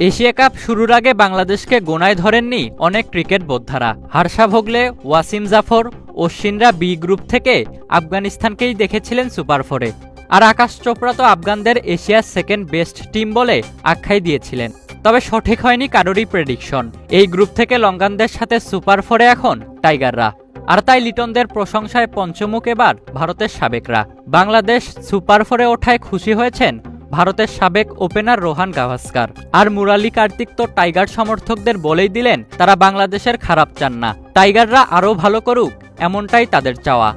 Asia cup শুরুর আগে বাংলাদেশকে গোনায় ধরেননি অনেক ক্রিকেট বোদ্ধারা। হার্ষা ভোগলে, ওয়াসিম জাফর, অশ্বিনরা বি গ্রুপ থেকে আফগানিস্তানকেই দেখেছিলেন সুপার ফোরে। আর আকাশ চোপড়া তো আফগানদের এশিয়ার সেকেন্ড বেস্ট টিম বলে আখ্যাই দিয়েছিলেন। তবে সঠিক হয়নি কারোরই প্রেডিকশন এই গ্রুপ থেকে লঙ্কানদের সাথে সুপার ফোরে এখন টাইগাররা। আর তাই লিটনদের প্রশংসায় পঞ্চমুখ এবার ভারতের সাবেকরা। বাংলাদেশ সুপার ফোরে ওঠায় খুশি হয়েছেন ভারতের সাবেক ওপেনার রোহান গাভাস্কার। আর মুরালি কার্তিক তো টাইগার সমর্থকদের বলেই দিলেন, তারা বাংলাদেশের খারাপ চান না। টাইগাররা আরও ভালো করুক, এমনটাই তাদের চাওয়া।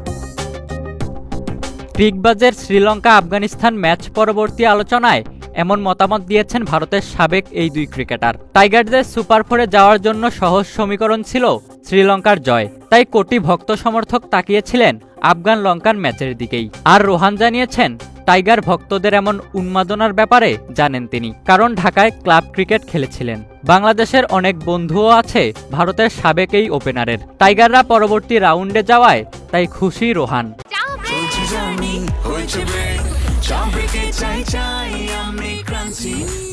ক্রিকবাজের শ্রীলঙ্কা আফগানিস্তান ম্যাচ পরবর্তী আলোচনায় এমন মতামত দিয়েছেন ভারতের সাবেক এই দুই ক্রিকেটার। টাইগারদের সুপার ফোরে যাওয়ার জন্য সহজ সমীকরণ ছিল শ্রীলঙ্কার জয়। তাই কোটি ভক্ত সমর্থক তাকিয়েছিলেন আফগান লঙ্কান ম্যাচের দিকেই। আর রোহান জানিয়েছেন টাইগার ভক্তদের এমন উন্মাদনার ব্যাপারে জানেন তিনি কারণ ঢাকায় ক্লাব ক্রিকেট খেলেছিলেন। বাংলাদেশের অনেক বন্ধুও আছে ভারতের সাবেক এই ওপেনারের। টাইগাররা পরবর্তী রাউন্ডে যাওয়ায় তাই খুশি রোহান।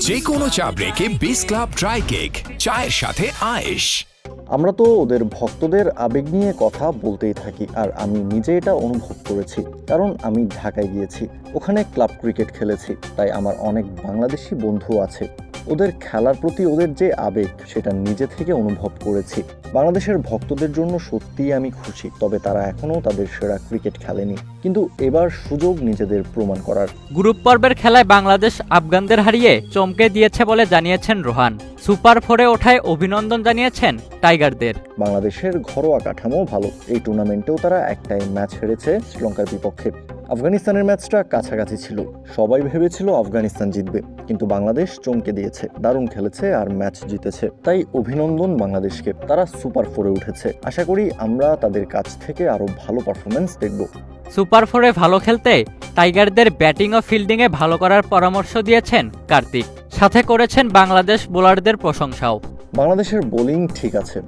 যে কোনো চা ব্রেকে বিস ক্লাব ড্রাই কেক চায়ের সাথে আয়েশ। আমরা তো ওদের ভক্তদের আবেগ নিয়ে কথা বলতেই থাকি, আর আমি নিজে এটা অনুভব করেছি। কারণ আমি ঢাকায় গিয়েছি, ওখানে ক্লাব ক্রিকেট খেলেছি, তাই আমার অনেক বাংলাদেশি বন্ধু আছে। ওদের খেলার প্রতি ওদের যে আবেগ সেটা নিজে থেকে অনুভব করেছি। বাংলাদেশের ভক্তদের জন্য সত্যিই আমি খুশি তবে তারা এখনও তাদের সেরা ক্রিকেট খেলেনি। কিন্তু এবার সুযোগ নিজেদের প্রমাণ করার। গ্রুপ পর্বের খেলায় বাংলাদেশ আফগানদের হারিয়ে চমকে দিয়েছে বলে জানিয়েছেন রোহান। সুপার ফোরে ওঠায় অভিনন্দন জানিয়েছেন টাইগারদের। বাংলাদেশের ঘরোয়া কাঠামো ভালো এই টুর্নামেন্টেও তারা একটাই ম্যাচ হেরেছে শ্রীলঙ্কার বিপক্ষে। আফগানিস্তানের ম্যাচটা কাছাকাছি ছিল। সবাই ভেবেছিল আফগানিস্তান জিতবে কিন্তু বাংলাদেশ চমকে দিয়েছে দারুণ খেলেছে আর ম্যাচ জিতেছে। তাই অভিনন্দন বাংলাদেশকে তারা সুপার ফোরে উঠেছে। আশা করি আমরা তাদের কাছ থেকে আরও ভালো পারফরমেন্স দেখব। সুপার ফোরে ভালো খেলতে টাইগারদের ব্যাটিং ও ফিল্ডিংয়ে ভালো করার পরামর্শ দিয়েছেন কার্তিক। সাথে করেছেন বাংলাদেশ বোলারদের প্রশংসাও। বাংলাদেশের বোলিং ঠিক আছে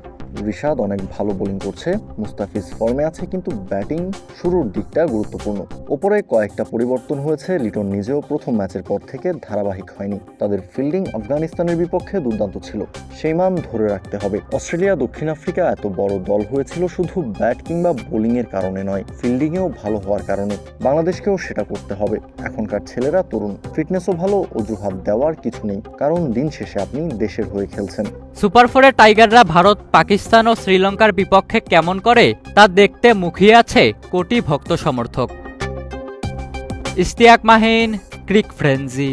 রিশাদ অনেক ভালো বোলিং করছে, মুস্তাফিজ ফর্মে আছে, কিন্তু ব্যাটিং শুরুর দিকটা গুরুত্বপূর্ণ। ওপরে কয়েকটা পরিবর্তন হয়েছে, লিটন নিজেও প্রথম ম্যাচের পর থেকে ধারাবাহিক হয়নি। তাদের ফিল্ডিং আফগানিস্তানের বিপক্ষে দুর্দান্ত ছিল। সেই মান ধরে রাখতে হবে। অস্ট্রেলিয়া, দক্ষিণ আফ্রিকা এত বড় দল হয়েছিল শুধু ব্যাট কিংবা বোলিং এর কারণে নয় ফিল্ডিংয়েও ভালো হওয়ার কারণে। বাংলাদেশকেও সেটা করতে হবে। এখনকার ছেলেরা তরুণ। ফিটনেসও ভালো, অজুহাত দেওয়ার কিছু নেই। কারণ দিন শেষে আপনি দেশের হয়ে খেলছেন। সুপার ফোরে টাইগাররা ভারত, পাকিস্তান ও শ্রীলঙ্কার বিপক্ষে কেমন করে তা দেখতে মুখিয়ে আছে কোটি ভক্ত সমর্থক। Istiaq Mahin, crick frenzy.